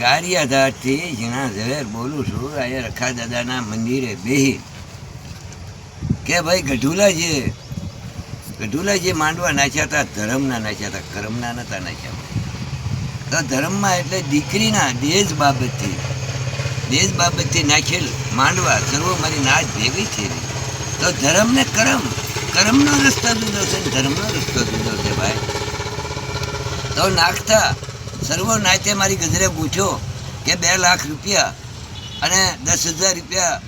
ગારિયાધારથી ઝીણા ઝવેર બોલું છું, અહીંયા રખા દાદાના મંદિરે બેહી. કે ભાઈ ગઢુલા જે માંડવા નાચ્યા ધર્મના નાચ્યા કર્મના નતા નાચ્યા. તો ધર્મમાં એટલે દીકરીના દેશ બાબતથી દેશ બાબતથી નાખેલ માંડવા સર્વ મારી નાચ ભેગી છે તો ધર્મ ને કરમ, કર્મનો રસ્તો જુદો છે ધર્મનો રસ્તો જુદો છે ભાઈ. તો નાખતા સર્વો નાયતે મારી ગજરે પૂછ્યો કે બે લાખ રૂપિયા અને દસ હજાર રૂપિયા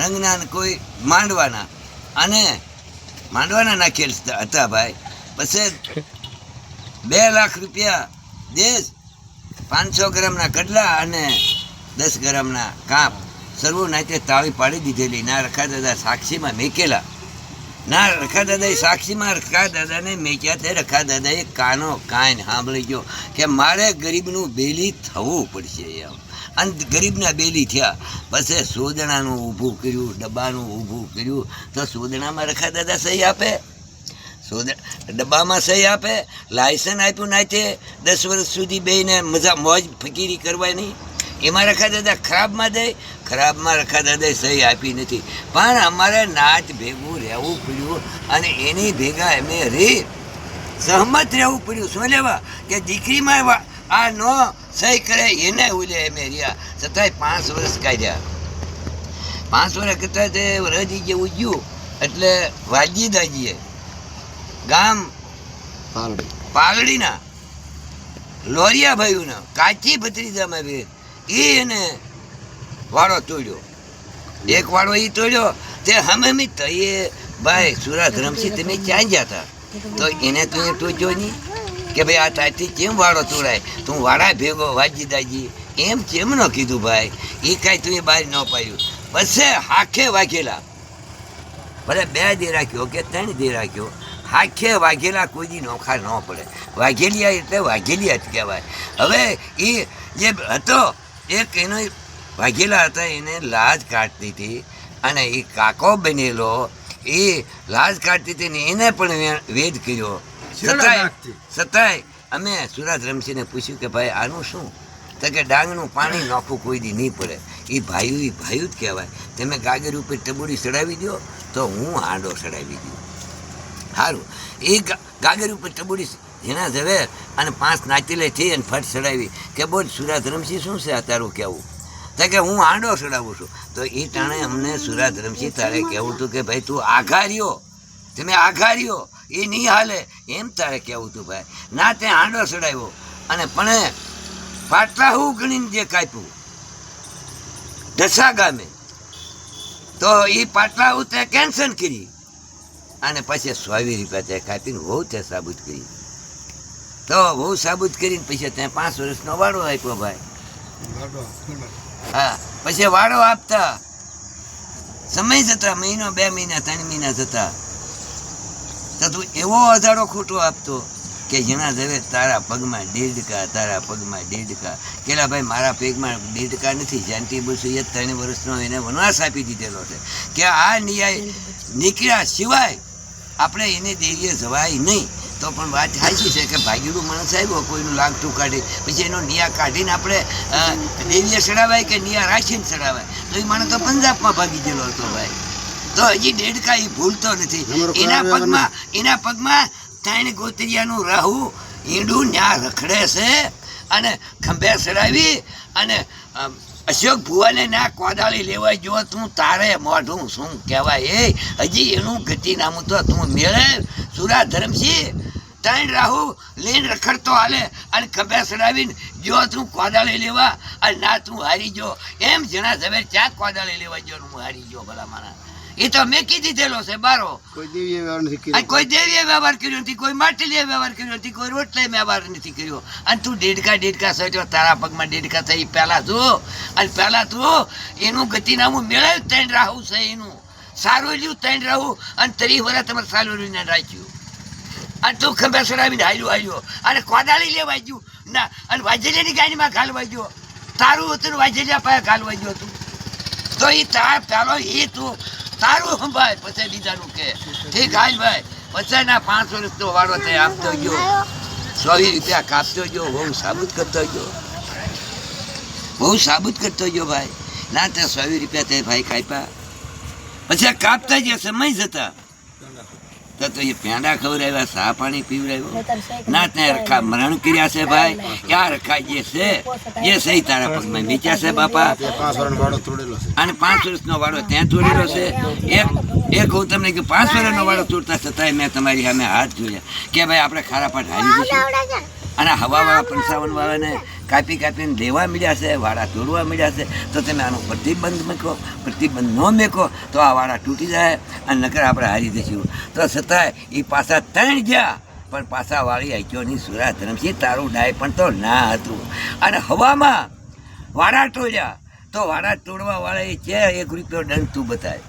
રંગના કોઈ માંડવાના. અને માંડવાના નાખેલ હતા ભાઈ. પછી બે લાખ રૂપિયા દેશ, પાંચસો ગ્રામના કડલા અને દસ ગ્રામના કાપ સર્વો નાયતે તાળી પાડી દીધેલી. ના રખાતા સાક્ષીમાં મેકેલા. ના રખા દાદાએ સાક્ષીમાં રખા દાદાને મેચ્યા તે રખા દાદાએ કાનો કાન સાંભળી ગયો કે મારે ગરીબનું બેલી થવું પડશે એમ. અને ગરીબના બેલી થયા. પછી સોદણાનું ઊભું કર્યું, ડબ્બાનું ઊભું કર્યું. તો સોદણામાં રખા દાદા સહી આપે? સોદણા ડબ્બામાં સહી આપે? લાયસન્સ આપ્યું નાચે દસ વર્ષ સુધી બેને મજા મોજ ફકીરી કરવાની? એમાં રખા દાદા ખરાબમાં દે ખરાબમાં રખા દાદાએ સહી આપી નથી. પણ અમારે નાચ ભેગું રહેવું પડ્યું અને એની ભેગા અમે રે સહમત રહેવું પડ્યું. શું લેવા? કે દીકરીમાં આ નો સહી કરે એને ઉલે અમે રહ્યા. છતાંય પાંચ વર્ષ કાઢ્યા. પાંચ વર્ષ કરતાં તે રજી જે ગયું એટલે વાજીદાજીએ ગામ પાલડીના લોરિયા ભાઈઓના કાચી ભત્રીજામાં વેર એ એને વાળો તોડ્યો. એક વાળો એ તોડ્યો તે હમે મી તો ભાઈ સુરત રમસી તમે ક્યાં જતા તો? એને તું ટોચ્યો નહીં કે, ભાઈ, આ તારથી કેમ વાળો તોડાય? તું વાળા ભેગો, વાજી દાજી. એમ કેમ ન કીધું ભાઈ? એ કાંઈ તું એ બહાર ન પાડ્યું. બસે હાખે વાઘેલા. ભલે બે દે રાખ્યો કે ત્રણ દે રાખ્યો, હાખે વાઘેલા કોઈ દી નોખા ન પડે. વાઘેલિયા એટલે વાઘેલિયા જ કહેવાય. હવે એ જે હતો એક એનો વાઘેલા હતા એને લાજ કાઢતી હતી અને એ કાકો બનેલો એ લાજ કાઢતી હતી ને એને પણ વેદ કર્યો. છતાંય છતાંય અમે સુરત રમસીને પૂછ્યું કે ભાઈ આનું શું? તો કે ડાંગનું પાણી નાખવું કોઈ દી નહીં પડે. એ ભાયું એ ભાયું જ કહેવાય. તમે ગાગર ઉપર ટબુડી ચડાવી દો તો હું હાંડો ચડાવી દઉં સારું એ ગાગર ઉપર ટબુડી જેના ઝવેર અને પાંચ નાચીલે થઈ અને ફટ ચડાવી કે બોલ, સુરત રમસી શું છે આ તારું કહેવું તો કે હું આંડો ચડાવું છું. તો એ ટાણે અમને સુરત રમસી તારે કહેવું હતું કે ભાઈ, તું આઘાર્યો તમે આઘાર્યો એ નહીં હાલે. એમ તારે કહેવું હતું ભાઈ? ના, તે આંડો ચડાવ્યો અને પણ પાટલા હું ગણીને જે કાપ્યું? ઢસા ગામે. તો એ પાટલા હું તે કેન્સલ કરી. અને પછી સ્વામી રૂપિયા તે કાપીને બહુ તે સાબુત કરી. તો બહુ સાબુત કરીને પછી ત્યાં પાંચ વર્ષનો વાડો આપ્યો ભાઈ. હા પછી વાડો આપતા. સમય જતા મહિનો બે મહિના ત્રણ મહિના જતા. તો તું એવો અધારો ખોટો આપતો કે જેના દવે તારા પગમાં દેડકા તારા પગમાં દેડકા કેલા ભાઈ મારા પગમાં દેડકા નથી. જાનતી બસુ એ ત્રણ વર્ષનો એને વનવાસ આપી દીધેલો છે. કે આ ન્યાય નીકળ્યા સિવાય આપણે એને દેરીએ જવાય નહીં. તો પણ વાત સાચી છે કે ભાગીડું માણસ આવ્યો કોઈનું લાગતું કાઢી પછી એનો નિયા કાઢીને આપણે દેવીએ ચડાવાય કે નિયા રાખીને ચડાવાય? તો એ માણસ તો પંજાબમાં ભાગી ગયેલો હતો ભાઈ. તો હજી દેડકા એ ભૂલતો નથી. એના પગમાં એના પગમાં ત્રણ ગોતરિયાનું રાહુ ઈંડું ન્યા રખડે છે. અને ખંભે ચડાવી અને અશોક ભુવાને ના કોદાળી લેવાય જો તું તારે મોઢું શું કહેવાય? એ હજી એનું ગતિનામું તો તું મેળે. સુરા ધર્મસિંહ ત્રણ રાહુ લઈને રખડતો હાલે અને ખભે સડાવીને જો તું કોદાળી લેવા અને ના તું હારી જો. એમ જણા સવેર ચા કોદા લઈ લેવા જો હું હારી જો ભલા મારા એ તો મેં કીધી દેલો છે બારો. કોઈ દેવીએ વ્યવહાર કર્યો. નથી કોઈ માટેલીએ વ્યવહાર કર્યો નથી કોઈ રોટલે વ્યવહાર નથી કર્યો. અને તું દેડકા દેડકા સટ્યો તારા પગમાં દેડકા થઈ પહેલા તું અને પહેલા તું એનું ગતિનામું મેળવ્યું ત્રણ રાહુ છે એનું. સારું રહ્યું ત્રણ રાહુ અને ત્રીસ વર્ષ તમારે સારું રહીને રાખ્યું. અને તું ખંભે ચડાવીને હાલ્યો હાલ્યો. અને કોદાળી લેવા ગયું ના, અને વાજેલિયાની ગાડીમાં ઘાલવા ગયો તારું હતું વાજેલિયા પાસે ઘાલવા ગયો તું તો એ તાર પેલો એ તું, તારું સંભાય પછી બીજાનું કે. ઠીક, હાલ ભાઈ. પછી ના પાંચસો રૂપિયો વાળો તે આપતો ગયો. સો રૂપિયા કાપતો ગયો, બહુ સાબુત કરતો ગયો. બહુ સાબુત કરતો ગયો ભાઈ. ના, ત્યાં સો રૂપિયા તે ભાઈ કાપ્યા. પછી કાપતા જે સમય જતા. તો તો એ પેંડા ખવડાવ્યા સા પાણી પીવડાવ્યો? ના ત્યાં રખા મરણ કર્યા છે ભાઈ. ક્યાં રખા જે છે? એ સહી તારા પગમાં. નીચા છે બાપા? અને પાંચ વર્ષનો વાળો ત્યાં તોડેલો છે? એક એક હું તમને કે પાંચ વર્ષનો વાળો તોડતા છતાંય મેં તમારી સામે હાથ જોયા કે ભાઈ આપણે ખારા પાઠ હારી જઈશું અને હવાવાળા પંચાવન વાળાને કાપી કાપીને લેવા મળ્યા છે વાળા તોડવા મળ્યા છે, તો તમે આનો પ્રતિબંધ મૂકો, પ્રતિબંધ ન મેકો, તો આ વાળા તૂટી જાય અને નકર આપણે હારી જઈશું. તો છતાંય એ પાછા ત્રણ ગયા, પણ પાછા વાળી આઈક્યોની સુરા ધરમસિંહ તારું ડાય પણ તો ના હતું. અને હવામાં વાડા તોડ્યા, તો વાળા એ છે એક રૂપિયો દંડ તું બતાય?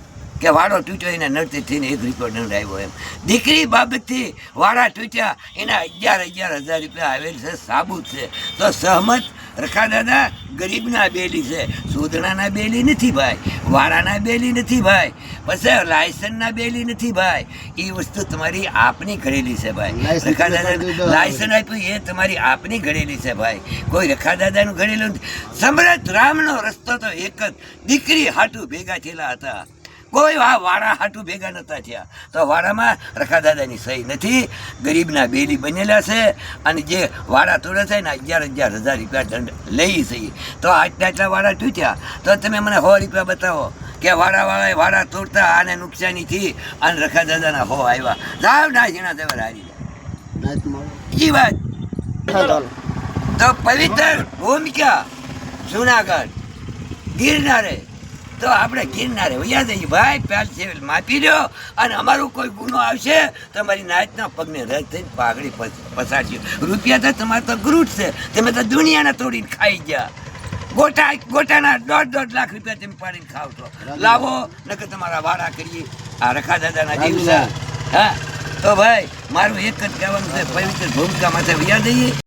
કે વાડો તૂટ્યો એના નડતી થઈને એક રૂપિયો દંડ આવ્યો એમ. દીકરી બાબતથી વાળા તૂટ્યા એના અગિયાર અગિયાર હજાર રૂપિયા આવેલ છે સાબુત છે. તો સહમત? રખા દાદા ગરીબના બેલી છે. સોદણાના બેલી નથી ભાઈ. વાડાના બેલી નથી ભાઈ. પછી લાયસન્સના બેલી નથી ભાઈ. એ વસ્તુ તમારી આપની ઘડેલી છે ભાઈ. રખા દાદા લાયસન્સ આપ્યું એ તમારી આપની ઘડેલી છે ભાઈ. કોઈ રખા દાદાનું ઘડેલું નથી. સમ્રાટ રામનો રસ્તો તો એક જ. દીકરી હાટું ભેગા થયેલા હતા. કોઈ આ વાડા હાટું ભેગા નતા થયા. તો વાડામાં રખા દાદાની સહી નથી. ગરીબના બેલી બનેલા છે અને જે વાડા તોડે છે ને અગિયાર અગિયાર હજાર રૂપિયા દંડ લઈ છે. તો આટલા આટલા વાડા તૂટ્યા. તો તમે મને સો રૂપિયા બતાવો કે વાડા વાળાએ વાડા તોડતા આને નુકસાની થઈ અને રખા દાદાના હો આવ્યા. જાવ ના જીણા દેવર હારી જાય વાત. તો પવિત્ર ભૂમિકા જુનાગઢ ગિરનારે તો આપણે ગિરનારે વૈયા જઈએ. ભાઈ પહેલ છે માપી લો અને અમારો કોઈ ગુનો આવશે તો અમારી નાચના પગને રદ થઈને પાઘડી પસ- પસારશે રૂપિયા તો તમારે તો ગ્રુટ છે. તમે તો દુનિયાના તોડીને ખાઈ ગયા. ગોટા ગોટાના દોઢ દોઢ લાખ રૂપિયા તમે પાડીને ખાવ છો. લાવો નકર તમારા વાડા કરીએ. આ રખા દાદાના દિવસે હા. તો ભાઈ મારું એક જ કહેવાનું છે પવિત્ર ભૂમિકા માથે વૈયા જઈએ.